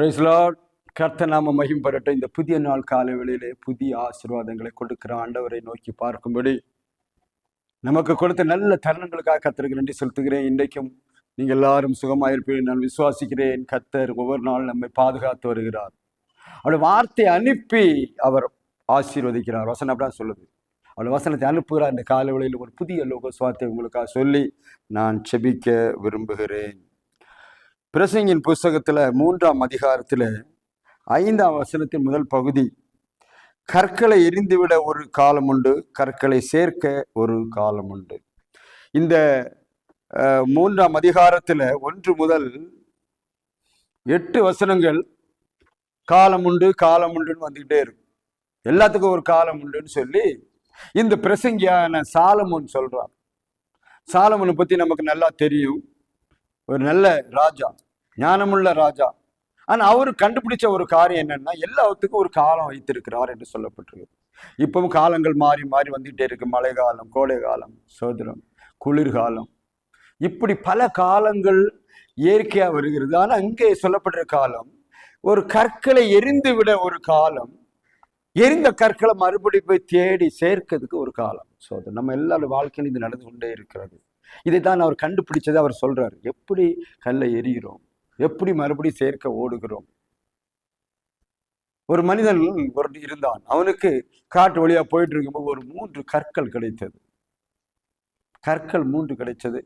Price கர்த்த நாம மகிம்பரட்டும் இந்த புதிய நாள் கால வேளையிலே புதிய ஆசீர்வாதங்களை கொடுக்கிற ஆண்டவரை நோக்கி பார்க்கும்படி நமக்கு கொடுத்த நல்ல தருணங்களுக்காக கத்தருக்கு நன்றி செலுத்துகிறேன். இன்றைக்கும் நீங்கள் எல்லாரும் சுகமாயிருப்பீர்கள். நான் விசுவாசிக்கிறேன். கத்தர் ஒவ்வொரு நாள் நம்மை பாதுகாத்து வருகிறார். அவருடைய வார்த்தை அனுப்பி அவர் ஆசீர்வதிக்கிறார். வசனம் அப்படிதான் சொல்லுது. அவருடைய வசனத்தை அனுப்புகிறார். இந்த காலவெளியில் ஒரு புதிய லோக சுவார்த்தை உங்களுக்காக சொல்லி நான் செபிக்க விரும்புகிறேன். பிரசங்கின் புஸ்தகத்தில் மூன்றாம் அதிகாரத்தில் ஐந்தாம் வசனத்தின் முதல் பகுதி கற்களை எரிந்துவிட ஒரு காலம் உண்டு கற்களை சேர்க்க ஒரு காலம் உண்டு. இந்த மூன்றாம் அதிகாரத்தில் ஒன்று முதல் எட்டு வசனங்கள் காலம் உண்டு காலம் உண்டுன்னு வந்துக்கிட்டே இருக்கும். எல்லாத்துக்கும் ஒரு காலம் உண்டுன்னு சொல்லி இந்த பிரசங்கியான சாலமோன் சொல்றார் சாலமோனை பத்தி நமக்கு நல்லா தெரியும். ஒரு நல்ல ராஜா ஞானமுள்ள ராஜா. ஆனா அவரு கண்டுபிடிச்ச ஒரு காரியம் என்னன்னா எல்லாத்துக்கும் ஒரு காலம் வைத்திருக்கிறார் என்று சொல்லப்பட்டிருக்கு இப்பவும் காலங்கள் மாறி மாறி வந்துட்டே இருக்கு. மழை காலம் கோடை காலம் சோதரம் குளிர்காலம் இப்படி பல காலங்கள் இயற்கையா வருகிறது. ஆனா இங்கே சொல்லப்படுற காலம் ஒரு கற்களை எரிந்து விட ஒரு காலம் எரிந்த கற்களை மறுபடி போய் தேடி சேர்க்கிறதுக்கு ஒரு காலம். ஸோ நம்ம எல்லாரும் வாழ்க்கையிலும் இது நடந்து கொண்டே இருக்கிறது. இதை தான் அவர் கண்டுபிடிச்சதை அவர் சொல்றாரு. எப்படி கல்லை எரிகிறோம் எப்படி மறுபடி சேர்க்க ஓடுகிறோம்? ஒரு மனிதன் ஒரு இருந்தான். அவனுக்கு காட்டு வழியா போயிட்டு இருக்கும்போது ஒரு மூன்று கற்கள் கிடைத்தது. கற்கள் மூன்று கிடைச்சது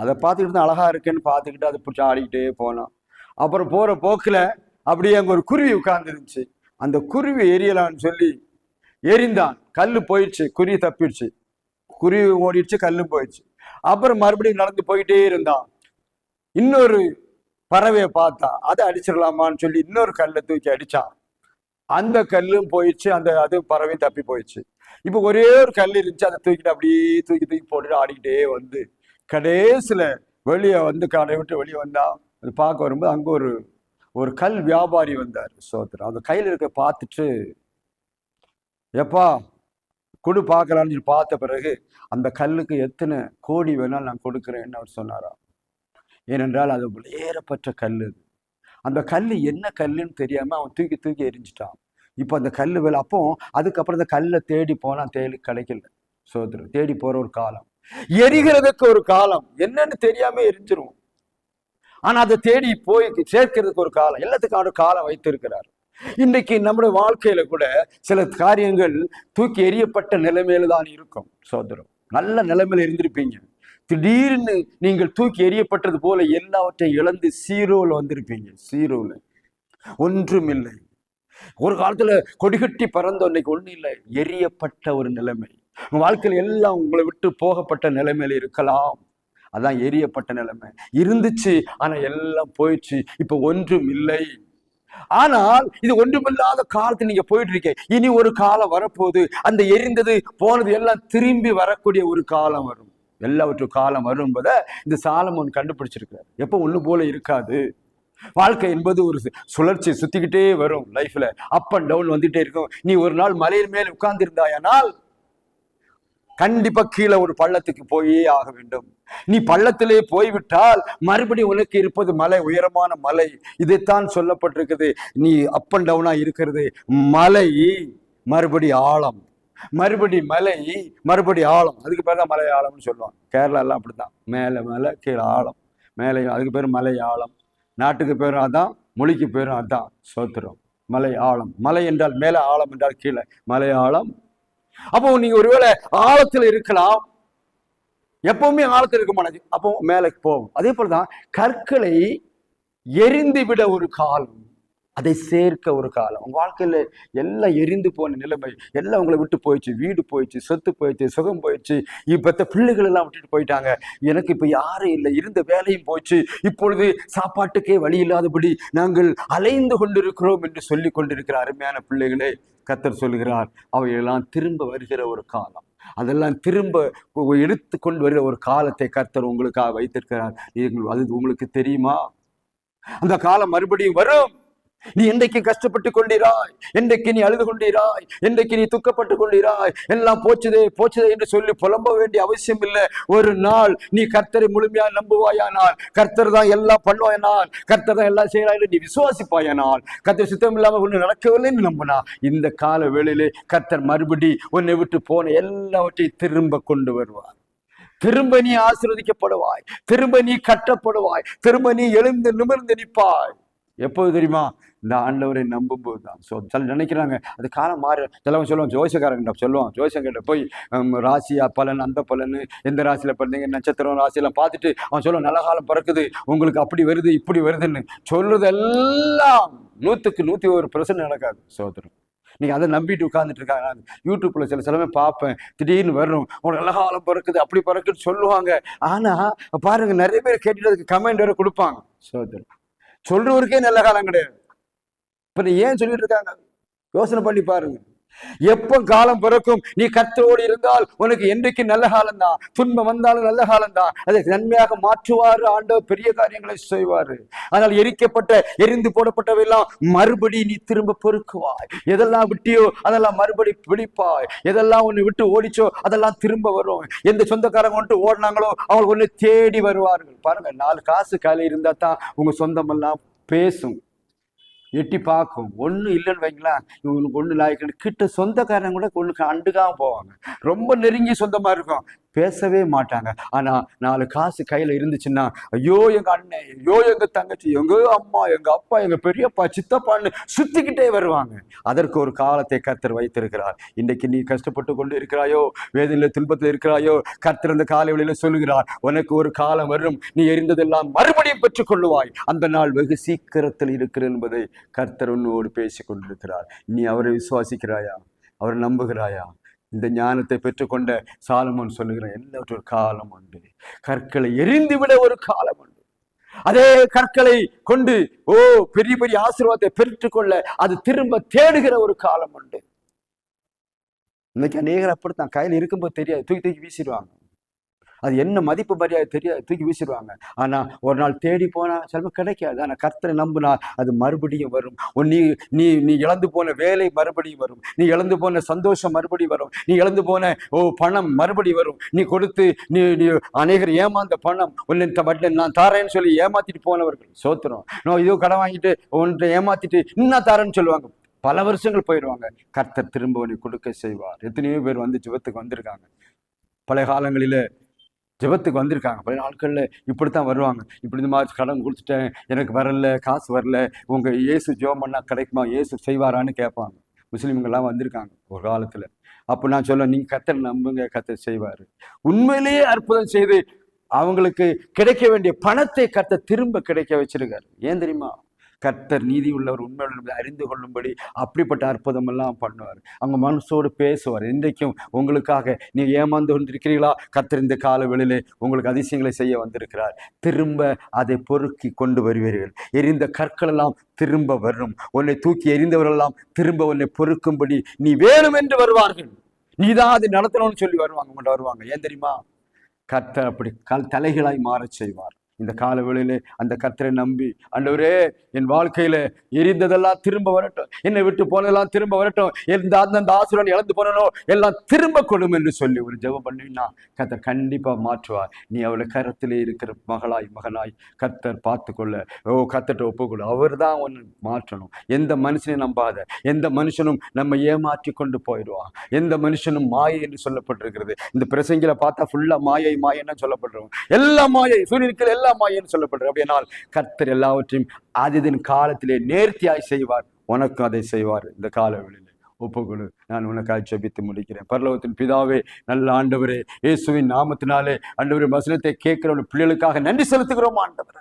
அதை பார்த்துக்கிட்டு தான் அழகா இருக்குன்னு பார்த்துக்கிட்டு அதை பிடிச்சி ஆடிக்கிட்டே போனான். அப்புறம் போற போக்குல அப்படியே அங்க ஒரு குருவி உட்கார்ந்துருந்துச்சு. அந்த குருவி எரியலான்னு சொல்லி எரிந்தான். கல்லு போயிடுச்சு. குருவி தப்பிடுச்சு. குருவி ஓடிடுச்சு கல்லு போயிடுச்சு. அப்புறம் மறுபடியும் நடந்து போயிட்டே இருந்தான். இன்னொரு பறவையை பார்த்தா அதை அடிச்சிடலாமான்னு சொல்லி இன்னொரு கல்லை தூக்கி அடிச்சான். அந்த கல்லும் போயிடுச்சு அந்த அது பறவையும் தப்பி போயிடுச்சு. இப்போ ஒரே ஒரு கல் இருந்துச்சு அதை தூக்கிட்டு அப்படியே தூக்கி தூக்கி போட்டுட்டு ஆடிக்கிட்டே வந்து கடைசியில வெளியே வந்து கடை விட்டு வெளியே வந்தால் அது பார்க்க வரும்போது அங்க ஒரு ஒரு கல் வியாபாரி வந்தார் சோத்திரம் அந்த கையில் இருக்க பார்த்துட்டு எப்பா கொடு பார்க்கலான்னு சொல்லி பார்த்த பிறகு அந்த கல்லுக்கு எத்தனை கோடி வேணாலும் நான் கொடுக்குறேன்னு அவர் சொன்னாராம். ஏனென்றால் அது ஏறப்பட்ட கல் அது. அந்த கல் என்ன கல்லுன்னு தெரியாமல் அவன் தூக்கி தூக்கி எரிஞ்சிட்டான் இப்போ அந்த கல் வேலை அப்போ அதுக்கப்புறம் அந்த கல்லை தேடி போனால் தேடி கிடைக்கல. சோதரர் தேடி போகிற ஒரு காலம். எரிகிறதுக்கு ஒரு காலம். என்னன்னு தெரியாம எரிஞ்சிரும். ஆனால் அதை தேடி போய் சேர்க்கிறதுக்கு ஒரு காலம். எல்லாத்துக்கும் ஒரு காலம் வைத்திருக்கிறார். இன்றைக்கு நம்முடைய வாழ்க்கையில கூட சில காரியங்கள் தூக்கி எறியப்பட்ட நிலைமையில தான் இருக்கும் சோதரம். நல்ல நிலைமையில இருந்திருப்பீங்க. திடீர்னு நீங்கள் தூக்கி எறியப்பட்டது போல எல்லாவற்றையும் இழந்து சீரோல வந்திருப்பீங்க சீரோல. ஒன்றும் இல்லை. ஒரு காலத்துல கொடிகட்டி பறந்த இன்னைக்கு ஒண்ணும் இல்லை. எரியப்பட்ட ஒரு நிலைமை. உங்க வாழ்க்கையில எல்லாம் உங்களை விட்டு போகப்பட்ட நிலைமையில இருக்கலாம். அதான் எரியப்பட்ட நிலைமை. இருந்துச்சு ஆனா எல்லாம் போயிடுச்சு. இப்ப ஒன்றும் இல்லை. ஆனால் இது ஒன்றுமில்லாத காலத்துல நீங்க போயிட்டு இருக்கீங்க இனி ஒரு காலம் வரப்போகுது. அந்த எரிந்தது போனது எல்லாம் திரும்பி வரக்கூடிய ஒரு காலம் வரும். எல்லாவற்றும் காலம் வரும் என்பதை இந்த சாலமோன் கண்டுபிடிச்சிருக்கிறார். எப்போ ஒன்று போல இருக்காது. வாழ்க்கை என்பது ஒரு சுழற்சி சுத்திக்கிட்டே வரும் லைஃப்ல. அப் அண்ட் டவுன் வந்துட்டே இருக்கும். நீ ஒரு நாள் மலையின் மேல் உட்கார்ந்து இருந்தாயானால் கண்டிப்பா கீழே ஒரு பள்ளத்துக்கு போயே ஆக வேண்டும். நீ பள்ளத்திலே போய்விட்டால் மறுபடியும் உனக்கு இருப்பது மலை உயரமான மலை. இதைத்தான் சொல்லப்பட்டிருக்குது. நீ அப் அண்ட் டவுனா இருக்கிறது. மலை மறுபடி ஆழம். மறுபடி மலை மறுபடி ஆழம். அதுக்கு பேர் தான் மலை ஆழம்னு சொல்லுவாங்க. கேரளா எல்லாம் அப்படித்தான். மேலே மேலே கீழே ஆழம். மேலே அதுக்கு பேர் மலை ஆழம். நாட்டுக்கு பேரும் அதான் மொழிக்கு பேரும் அதான். சோத்திரம். மலை ஆழம். மலை என்றால் மேலே ஆழம் என்றால் கீழே. மலை ஆழம் அப்போ நீங்க ஒருவேளை ஆழத்துல இருக்கலாம். எப்பவுமே ஆழத்துல இருக்க மாட்டாங்க. அப்போ மேலே போகும் அதே போலதான் கற்களை எரிந்து விட ஒரு காலம். அதை சேர்க்க ஒரு காலம். உங்க வாழ்க்கையில எல்லாம் எரிந்து போன நிலைமை எல்லாம் உங்களை விட்டு போயிடுச்சு. வீடு போயிடுச்சு சொத்து போயிடுச்சு சுகம் போயிடுச்சு. இப்பத்த பிள்ளைகள் எல்லாம் விட்டுட்டு போயிட்டாங்க. எனக்கு இப்ப யாரும் இல்லை. இருந்த வேலையும் போச்சு இப்பொழுது சாப்பாட்டுக்கே வழி இல்லாதபடி நாங்கள் அலைந்து கொண்டிருக்கிறோம் என்று சொல்லி கொண்டிருக்கிற அருமையான பிள்ளைகளே கத்தர் சொல்லுகிறார் அவையெல்லாம் திரும்ப வருகிற ஒரு காலம். அதெல்லாம் திரும்ப எடுத்து கொண்டு வருகிற ஒரு காலத்தை கர்த்தர் உங்களுக்காக வைத்திருக்கிறார். அது உங்களுக்கு தெரியுமா? அந்த காலம் மறுபடியும் வரும். நீ என்றைக்கு கஷ்டப்பட்டு கொண்டீராய்? என்றைக்கு நீ அழுது கொண்டீராய்? என்றைக்கு நீ துக்கப்பட்டு கொள்கிறாய் எல்லாம் போச்சுதே போச்சுதே என்று சொல்லி புலம்ப வேண்டிய அவசியம் இல்லை. ஒரு நாள் நீ கர்த்தரை முழுமையா நம்புவாயானால் கர்த்தர் தான் எல்லாம் பண்ணுவாயனால் கர்த்தர் தான் எல்லாம் செய்யறாய் நீ விசுவாசிப்பாயானால் கர்த்தர் சுத்தம் இல்லாமல் ஒண்ணு நடக்கவில்லைன்னு நம்பினா இந்த கால வேளையிலே கர்த்தர் மறுபடி உன்னை விட்டு போன எல்லாவற்றையும் திரும்ப கொண்டு வருவார். திரும்ப நீ ஆசிர்வதிக்கப்படுவாய். திரும்ப நீ கட்டப்படுவாய். திரும்ப நீ எழுந்து நிமிர்ந்து நிற்பாய். எப்போது தெரியுமா? இந்த ஆண்டவரை நம்பும்போது தான் ஸோ சில நினைக்கிறாங்க அது காலம் மாறு சிலவன் சொல்லுவான் ஜோசியக்காரங்கிட்ட சொல்லுவான் ஜோசியங்கிட்ட போய் ராசியா பலன் அந்த பலன் எந்த ராசியில பிறந்தீங்க நட்சத்திரம் ராசியெல்லாம் பார்த்துட்டு அவன் சொல்லுவான் நல்ல காலம் பிறக்குது உங்களுக்கு அப்படி வருது இப்படி வருதுன்னு சொல்றதெல்லாம் நூற்றுக்கு நூற்றி ஒரு பிரச்சனை நடக்காது சோதரம் நீங்க அதை நம்பிட்டு உட்காந்துட்டு இருக்காங்க. யூடியூப்பில் சில சிலமே பார்ப்பேன் திடீர்னு வரும் உனக்கு நல்ல காலம் பிறக்குது அப்படி பிறக்குன்னு சொல்லுவாங்க. ஆனால் பாருங்க நிறைய பேர் கேட்டுட்டு அதுக்கு கமெண்ட் வேறு கொடுப்பாங்க சோதரம் சொல்றவருக்கே நல்ல காலம் கிடையாது. இப்ப ஏன் சொல்லிட்டு இருக்காங்க? யோசனை பண்ணி பாருங்க. எப்போ காலம் பிறக்கும்? நீ கர்த்தரோடு இருந்தால் உனக்கு என்றைக்கு நல்ல காலம் தான் துன்பம் வந்தாலும் நல்ல காலம் தான் அதை நன்மையாக மாற்றுவாரு ஆண்டவர் பெரிய காரியங்களை செய்வாரு. ஆனால் எரிக்கப்பட்ட எரிந்து போடப்பட்டவையெல்லாம் மறுபடி நீ திரும்ப பொறுக்குவாய் எதெல்லாம் விட்டியோ அதெல்லாம் மறுபடி பிடிப்பாய். எதெல்லாம் உன்னை விட்டு ஓடிச்சோ அதெல்லாம் திரும்ப வரும். எந்த சொந்தக்காரங்க வந்துட்டு ஓடினாங்களோ அவங்க ஒன்று தேடி வருவார்கள். பாருங்க நாலு காசு கையில இருந்தா தான் உங்க சொந்தமெல்லாம் பேசும். எட்டி பார்க்கும். ஒன்றும் இல்லைன்னு வைங்களேன் இவங்களுக்கு ஒன்றும் லாய்க்கு கிட்ட சொந்தக்காரங்க கூட ஒன்றுக்கு அண்டுக்காக போவாங்க. ரொம்ப நெருங்கி சொந்தமாக இருக்கும். பேசவே மாட்டாங்க. ஆனால் நாலு காசு கையில் இருந்துச்சுன்னா ஐயோ எங்கள் அண்ணன் ஐயோ எங்கள் தங்கச்சி எங்க அம்மா எங்கள் அப்பா எங்கள் பெரியப்பா சித்தப்பான்னு சுத்திக்கிட்டே வருவாங்க. அதற்கு ஒரு காலத்தை கர்த்தர் வைத்திருக்கிறார். இன்றைக்கு நீ கஷ்டப்பட்டு கொண்டு இருக்கிறாயோ வேதனையில் துன்பத்தில் இருக்கிறாயோ கர்த்தர் அந்த காலை வழியில் சொல்லுகிறார் உனக்கு ஒரு காலம் வரும் நீ எரிந்ததெல்லாம் மறுபடியும் பெற்றுக்கொள்ளுவாய். அந்த நாள் வெகு சீக்கிரத்தில் இருக்கிற என்பதை கர்த்தர் உன்னோடு பேசிக் கொண்டிருக்கிறார் நீ அவரை விசுவாசிக்கிறாயா? அவரை நம்புகிறாயா? இந்த ஞானத்தை பெற்றுக்கொண்ட சாலமோன் சொல்லுகிற எல்லாவற்றும் ஒரு காலம் உண்டு. கற்களை எரிந்து விட ஒரு காலம் உண்டு. அதே கற்களை கொண்டு ஓ பெரிய பெரிய ஆசீர்வாதத்தை பெற்றுக்கொள்ள அது திரும்ப தேடுகிற ஒரு காலம் உண்டு. இன்னைக்கு அநேகர் அப்படித்தான். கையில் இருக்கும்போது தெரியாது. தூக்கி தூக்கி வீசிடுவாங்க. அது என்ன மதிப்பு மரியாதை தெரியாது தூக்கி வீசிடுவாங்க. ஆனால் ஒரு நாள் தேடி போனால் சில கிடைக்காது. ஆனால் கர்த்தரை நம்பினா அது மறுபடியும் வரும். நீ நீ நீ இழந்து போன வேலை மறுபடியும் வரும். நீ இழந்து போன சந்தோஷம் மறுபடியும் வரும். நீ இழந்து போன ஓ பணம் மறுபடியும் வரும். நீ கொடுத்து நீ நீ அநேகர் ஏமாந்த பணம் உன்னை த- நான் தாரேன்னு சொல்லி ஏமாத்திட்டு போனவர்கள். சோத்துறோம் நான் இதோ கடன் வாங்கிட்டு ஒன்றை ஏமாத்திட்டு இன்னும் தாரேன்னு சொல்லுவாங்க. பல வருஷங்கள் போயிடுவாங்க. கர்த்தர் திரும்ப உன்னை கொடுக்க செய்வார். எத்தனையோ பேர் வந்து ஜிபத்துக்கு வந்திருக்காங்க. பழைய காலங்களில் ஜெபத்துக்கு வந்திருக்காங்க. பழைய நாட்களில் இப்படி தான் வருவாங்க. இப்படி இந்த மாதிரி கடன் கொடுத்துட்டேன் எனக்கு வரல காசு வரல உங்கள் இயேசு ஜெபம் பண்ணால் கிடைக்குமா இயேசு செய்வாரான்னு கேட்பாங்க. முஸ்லீம்கள்லாம் வந்திருக்காங்க ஒரு காலத்தில். அப்போ நான் சொல்ல நீங்கள் கத்தர் நம்புங்க கத்தர் செய்வார். உண்மையிலேயே அற்புதம் செய்து அவங்களுக்கு கிடைக்க வேண்டிய பணத்தை கத்த திரும்ப கிடைக்க வச்சிருக்காரு. ஏன் தெரியுமா? கர்த்தர் நீதி உள்ளவர் உண்மை அறிந்து கொள்ளும்படி அப்படிப்பட்ட அற்புதம் எல்லாம் பண்ணுவார். அவங்க மனசோடு பேசுவார். இன்றைக்கும் உங்களுக்காக நீ ஏமாந்து கொண்டிருக்கிறீர்களா? கர்த்தர் இந்த கால வெளியிலே உங்களுக்கு அதிசயங்களை செய்ய வந்திருக்கிறார். திரும்ப அதை பொறுக்கி கொண்டு வருவீர்கள். எரிந்த கற்கள் எல்லாம் திரும்ப வரும். உன்னை தூக்கி எறிந்தவரெல்லாம் திரும்ப உன்னை பொறுக்கும்படி நீ வேணும் என்று வருவார்கள். நீதான் அதை நடத்தணும்னு சொல்லி வருவாங்க உங்கள்கிட்ட வருவாங்க. ஏன் தெரியுமா? கர்த்தர் அப்படி கல் தலைகளாய் மாறச் செய்வார். இந்த கால வேளையிலே அந்த கத்தரை நம்பி அண்டவரே என் வாழ்க்கையில எரிந்ததெல்லாம் திரும்ப வரட்டும். என்னை விட்டு போனதெல்லாம் திரும்ப வரட்டும். எந்த அந்தந்த ஆசிரியன் இழந்து போனனோ எல்லாம் திரும்ப கொள்ளும் என்று சொல்லி ஒரு ஜெபம் பண்ணினா கத்தர் கண்டிப்பா மாற்றுவார். நீ அவளை கரத்திலே இருக்கிற மகளாய் மகனாய் கத்தர் பார்த்துக்கொள்ள. ஓ கத்தட்ட ஒப்புக்கொள்ள அவர் தான் ஒன்று மாற்றணும். எந்த மனுஷனையும் நம்பாத. எந்த மனுஷனும் நம்ம ஏமாற்றி கொண்டு போயிடுவான். எந்த மனுஷனும் மாயை என்று சொல்லப்பட்டிருக்கிறது. இந்த பிரசங்கில பார்த்தா ஃபுல்லா மாயை மாயன்னு சொல்லப்படுறோம் எல்லா மாயை சூரியனுக்கு எல்லா மாயன்னு சொல்லப்படுற அப்படியானால் கர்த்தர் எல்லாவற்றையும் அதிதின் காலத்திலே நேர்த்தியாய் செய்வார். உனக்கும் அதை செய்வார். இந்த காலவெளியிலே. ஒப்புக்கொடு. நான் உனக்காக ஜெபித்து முடிக்கிறேன். பரலோகத்தின் பிதாவே நல்ல ஆண்டவரே இயேசுவின் நாமத்தினாலே ஆண்டவரே வசனத்தை கேட்கிற பிள்ளைகளுக்காக நன்றி செலுத்துகிறோம் ஆண்டவரே.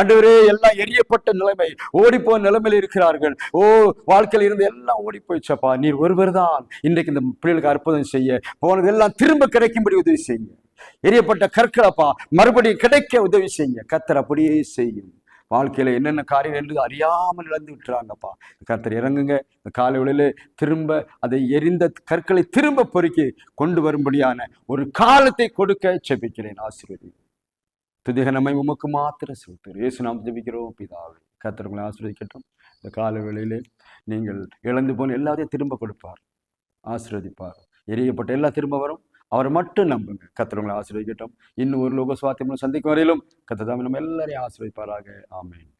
ஆண்டவரே எல்லாம் எரியப்பட்ட நிலைமை ஓடிப்போன நிலைமையில் இருக்கிறார்கள். ஓ வாழ்க்கையில் இருந்து எல்லாம் ஓடி போயிச்சப்பா நீர் ஒருவர் தான் இன்றைக்கு இந்த பிள்ளைகளுக்கு அற்புதம் செய்ய போனது எல்லாம் திரும்ப கிடைக்கும்படி உதவி செய்யுங்க. எரியப்பட்ட கற்களப்பா மறுபடியும் கிடைக்க உதவி செய்யுங்க. கத்தர் அப்படியே செய்யும். வாழ்க்கையில என்னென்ன காரியம் என்று அறியாமல் இழந்து விட்டுறாங்கப்பா. கர்த்தர் இறங்குங்க. இந்த காலை திரும்ப அதை எரிந்த கற்களை திரும்ப பொறுக்கி கொண்டு வரும்படியான ஒரு காலத்தை கொடுக்க செபிக்கிறேன் ஆசீர்வதி. துதிக நம்மை உமக்கு மாத்திர செலுத்து இயேசு நாம் ஜெபிக்கிறோம் பிதாவே. கர்த்தர்களை ஆசீர்வதிக்கட்டும். இந்த கால வேளையிலே நீங்கள் இழந்து போன எல்லாத்தையும் திரும்ப கொடுப்பார். ஆசீர்வதிப்பார். எரியப்பட்ட எல்லாம் திரும்ப வரும். அவரை மட்டும் நம்புங்க. கத்திரவங்களை உங்களை ஆசீர்வதிக்கட்டும். இன்னும் ஒரு லோக சுவாத்தியம் சந்திக்கும் வரையிலும் கர்த்தர் நம்ம எல்லாரையும் ஆசீர்வதிப்பாராக. ஆமேன்.